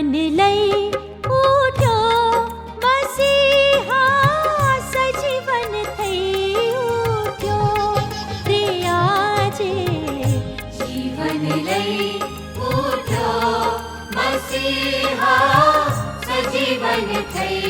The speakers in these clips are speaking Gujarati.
જીવન લઈ ઉઠ્યો મસીહા સજીવન થઈ ઉઠ્યો રે આજે જીવન લઈ ઉઠ્યો મસીહા સજીવન થઈ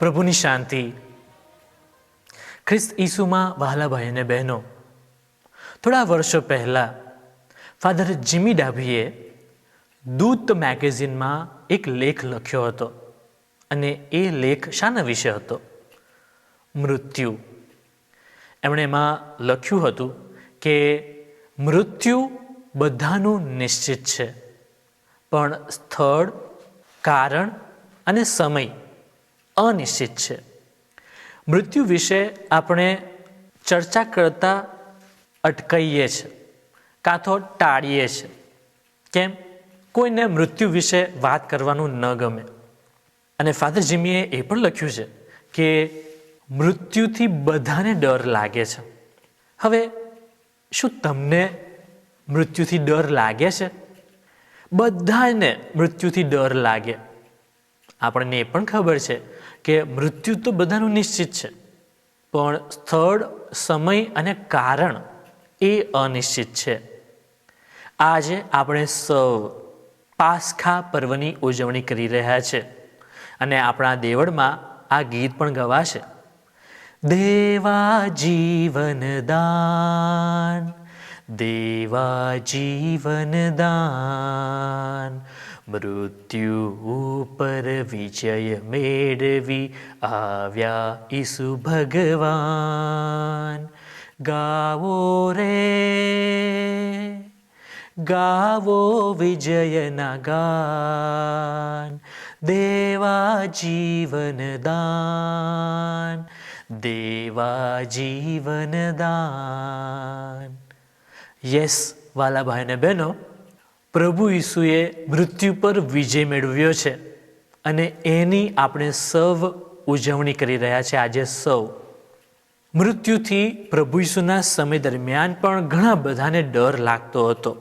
પ્રભુની શાંતિ. ખ્રિસ્ત ઈસુમાં વહાલા અને બહેનો, થોડા વર્ષો પહેલાં ફાધર જીમી ડાભીએ દૂત મેગેઝિનમાં એક લેખ લખ્યો હતો અને એ લેખ શાના વિશે હતો? મૃત્યુ. એમણે એમાં લખ્યું હતું કે મૃત્યુ બધાનું નિશ્ચિત છે, પણ સ્થળ, કારણ અને સમય અનિશ્ચિત છે. મૃત્યુ વિશે આપણે ચર્ચા કરતા અટકાઈએ છીએ કાં તો ટાળીએ છીએ કેમ? કોઈને મૃત્યુ વિશે વાત કરવાનું ન ગમે. અને ફાધર જીમીએ એ પણ લખ્યું છે કે મૃત્યુથી બધાને ડર લાગે છે. હવે, શું તમને મૃત્યુથી ડર લાગે છે? બધાને મૃત્યુથી ડર લાગે. આપણને એ પણ ખબર છે કે મૃત્યુ તો બધાનું નિશ્ચિત છે, પણ સ્થળ, સમય અને કારણ એ અનિશ્ચિત છે. આજે આપણે સૌ, પાસખા પર્વની ઉજવણી કરી રહ્યા છે અને આપણા દેવળમાં આ ગીત પણ ગવાશે. દેવા જીવન દાન, દેવા જીવન દાન મૃત્યુ ઉપર વિજય મેળવી આવ્યા ઈસુ ભગવાન. ગાવો રે, ગાવો વિજયના ગાન, દેવા જીવન દાન, દેવા જીવન દાન. યસ, વાલા ભાઈ બહેનો પ્રભુ ઈસુએ મૃત્યુ પર વિજય મેળવ્યો છે અને એની આપણે સૌ ઉજવણી કરી રહ્યા છે આજે સૌ મૃત્યુથી પ્રભુ ઈસુના સમય દરમિયાન પણ ઘણા બધાને ડર લાગતો હતો,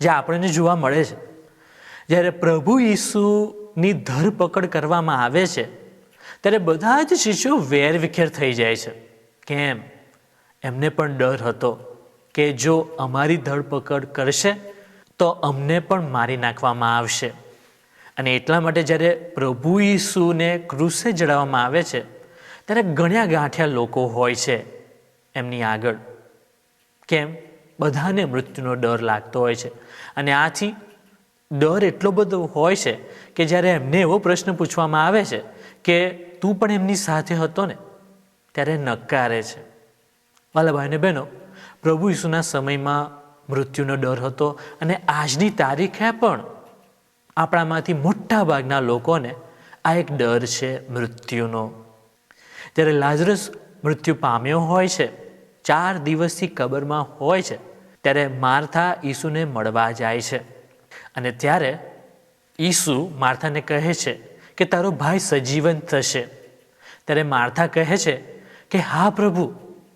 જે આપણને જોવા મળે છે. જ્યારે પ્રભુ ઈસુની ધરપકડ કરવામાં આવે છે, ત્યારે બધા જ શિષ્યો વેરવિખેર થઈ જાય છે. કેમ? એમને પણ ડર હતો કે જો અમારી ધરપકડ કરશે તો અમને પણ મારી નાખવામાં આવશે. અને એટલા માટે જ્યારે પ્રભુ ઈસુને ક્રુસે જડાવવામાં આવે છે, ત્યારે ગણ્યા ગાંઠ્યા લોકો હોય છે એમની આગળ. કેમ? બધાને મૃત્યુનો ડર લાગતો હોય છે. અને આથી ડર એટલો બધો હોય છે કે જ્યારે એમને એવો પ્રશ્ન પૂછવામાં આવે છે કે, તું પણ એમની સાથે હતો ને? ત્યારે નકારે છે. વાલા ભાઈને બહેનો, પ્રભુ ઈસુના સમયમાં મૃત્યુનો ડર હતો અને આજની તારીખે પણ આપણામાંથી મોટા ભાગના લોકોને આ એક ડર છે મૃત્યુનો. જ્યારે લાઝરસ મૃત્યુ પામ્યો હોય છે, ચાર દિવસથી કબરમાં હોય છે, ત્યારે માર્થા ઈસુને મળવા જાય છે. અને ત્યારે ઈસુ માર્થાને કહે છે કે, તારો ભાઈ સજીવન થશે. ત્યારે માર્થા કહે છે કે, હા પ્રભુ,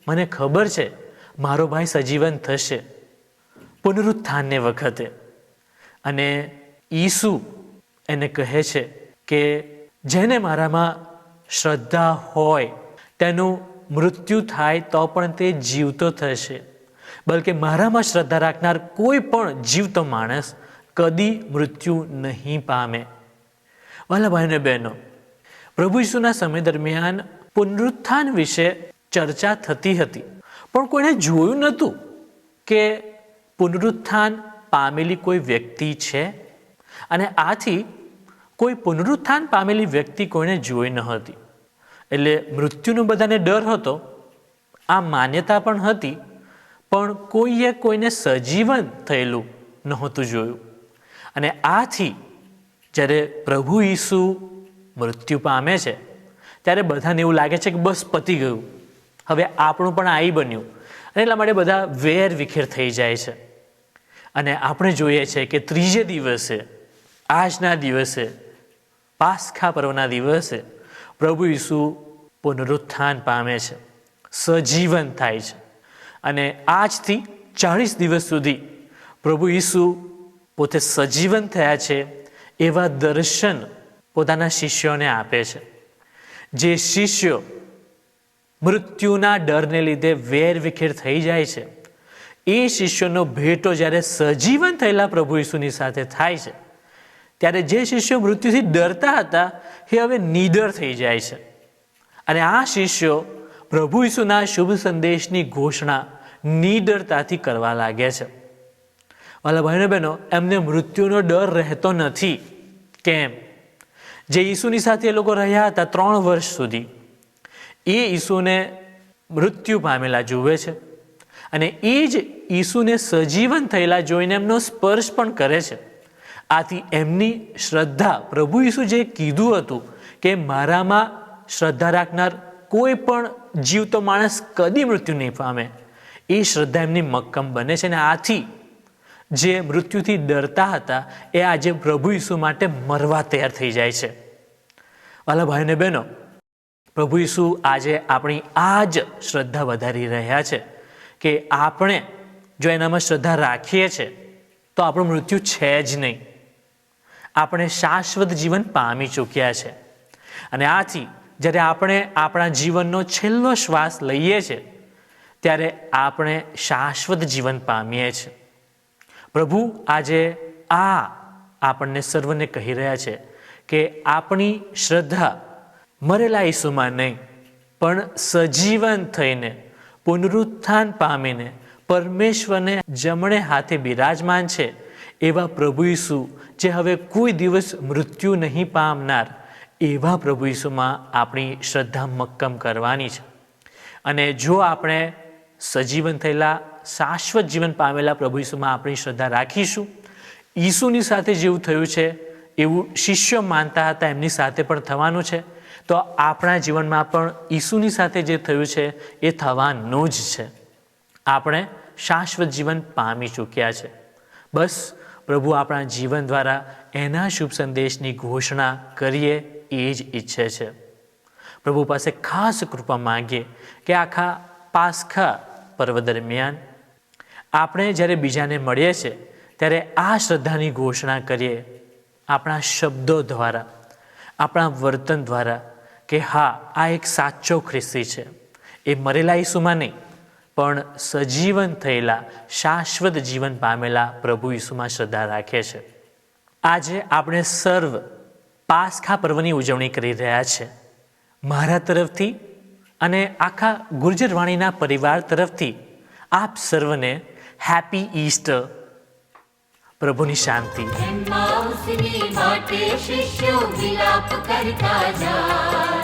મને ખબર છે, મારો ભાઈ સજીવન થશે. પુનરુત્થાનને વખતે. અને ઈસુ એને કહે છે કે જેને મારામાં શ્રદ્ધા હોય, તેનું મૃત્યુ થાય તો પણ તે જીવતો થશે. બલકે મારામાં શ્રદ્ધા રાખનાર કોઈ પણ જીવતો માણસ કદી મૃત્યુ નહીં પામે. વાલા ભાઈને બહેનો, પ્રભુ ઈસુના સમય દરમિયાન પુનરુત્થાન વિશે ચર્ચા થતી હતી. પણ કોઈને જોયું નહોતું કે પુનરુત્થાન પામેલી કોઈ વ્યક્તિ છે? અને આથી કોઈ પુનરુત્થાન પામેલી વ્યક્તિ કોઈને જોઈ ન હતી. એટલે મૃત્યુનો બધાને ડર હતો. આ માન્યતા પણ હતી. પણ કોઈએ કોઈને સજીવન થયેલું નહોતું જોયું. અને આથી જ્યારે પ્રભુ ઈસુ મૃત્યુ પામે છે, ત્યારે બધાને એવું લાગે છે કે બસ પતી ગયું. હવે આપણું પણ આઈ બન્યું. અને એટલા માટે બધા વેર વિખેર થઈ જાય છે. અને આપણે જોઈએ છે કે ત્રીજે દિવસે, આજના દિવસે, પાસખા પર્વના દિવસે પ્રભુ ઈસુ પુનરુત્થાન પામે છે. સજીવન થાય છે. અને આજથી ચાળીસ દિવસ સુધી પ્રભુ ઈસુ પોતે સજીવન થયા છે એવા દર્શન પોતાના શિષ્યોને આપે છે. જે શિષ્યો મૃત્યુના ડરને લીધે વેર વિખેર થઈ જાય છે. એ શિષ્યોનો ભેટો જ્યારે સજીવન થયેલા પ્રભુ ઈસુની સાથે થાય છે, ત્યારે જે શિષ્યો મૃત્યુથી ડરતા હતા, એ હવે નીડર થઈ જાય છે. અને આ શિષ્યો પ્રભુ ઈસુના શુભ સંદેશની ઘોષણા નીડરતાથી કરવા લાગે છે. વાલા ભાઈઓ બહેનો, એમને મૃત્યુનો ડર રહેતો નથી. કેમ? જે ઈસુની સાથે એ લોકો રહ્યા હતા ત્રણ વર્ષ સુધી. એ ઈસુને મૃત્યુ પામેલા જુએ છે અને એ જ ઈસુને સજીવન થયેલા જોઈને એમનો સ્પર્શ પણ કરે છે. આથી એમની શ્રદ્ધા પ્રભુ ઈસુ જે કીધું હતું કે મારામાં શ્રદ્ધા રાખનાર કોઈ પણ જીવતો માણસ કદી મૃત્યુ નહીં પામે, એ શ્રદ્ધા એમની મક્કમ બને છે અને આથી જે મૃત્યુથી ડરતા હતા, એ આજે પ્રભુ ઈસુ માટે મરવા તૈયાર થઈ જાય છે. વાલા ભાઈને બહેનો પ્રભુ ઈસુ આજે આપણી આ જ શ્રદ્ધા વધારી રહ્યા છે કે આપણે જો એનામાં શ્રદ્ધા રાખીએ છીએ તો આપણું મૃત્યુ છે જ નહીં. આપણે શાશ્વત જીવન પામી ચૂક્યા છે. અને આથી જ્યારે આપણે આપણા જીવનનો છેલ્લો શ્વાસ લઈએ છીએ ત્યારે આપણે શાશ્વત જીવન પામીએ છીએ પ્રભુ આજે આ આપણને સર્વને કહી રહ્યા છે કે આપણી શ્રદ્ધા મરેલા ઈસુમાં નહીં, પણ સજીવન થઈને, પુનરુત્થાન પામીને, પરમેશ્વરને જમણે હાથે બિરાજમાન છે, એવા પ્રભુ ઈસુ, જે હવે કોઈ દિવસ મૃત્યુ નહીં પામનાર, એવા પ્રભુ ઈસુમાં આપણી શ્રદ્ધા મક્કમ કરવાની છે. અને જો આપણે સજીવન થયેલા, શાશ્વત જીવન પામેલા પ્રભુ ઈસુમાં આપણી શ્રદ્ધા રાખીશું, ઈસુની સાથે જેવું થયું છે, એવું શિષ્યો માનતા હતા, એમની સાથે પણ થવાનું છે તો આપણા જીવનમાં પણ ઈસુની સાથે જે થયું છે, એ થવાનું જ છે. આપણે શાશ્વત જીવન પામી ચૂક્યા છે. બસ પ્રભુ આપણા જીવન દ્વારા એના શુભ સંદેશની ઘોષણા કરીએ, એ જ ઈચ્છે છે. પ્રભુ પાસે ખાસ કૃપા માંગીએ કે આખા પાસખા પર્વ દરમિયાન આપણે જ્યારે બીજાને મળીએ છીએ ત્યારે આ શ્રદ્ધાની ઘોષણા કરીએ. આપણા શબ્દો દ્વારા, આપણા વર્તન દ્વારા કે હા, આ એક સાચો ખ્રિસ્તી છે. એ મરેલા ઈસુમાં નહીં, પણ સજીવન થયેલા, શાશ્વત જીવન પામેલા પ્રભુ ઈસુમાં શ્રદ્ધા રાખે છે. આજે આપણે સર્વ પાસખા પર્વની ઉજવણી કરી રહ્યા છે. મારા તરફથી અને આખા ગુર્જરવાણીના પરિવાર તરફથી આપ સર્વને હેપી ઈસ્ટર. પ્રભુની શાંતિ. શિષ્યો વિલાપ કરતા જાય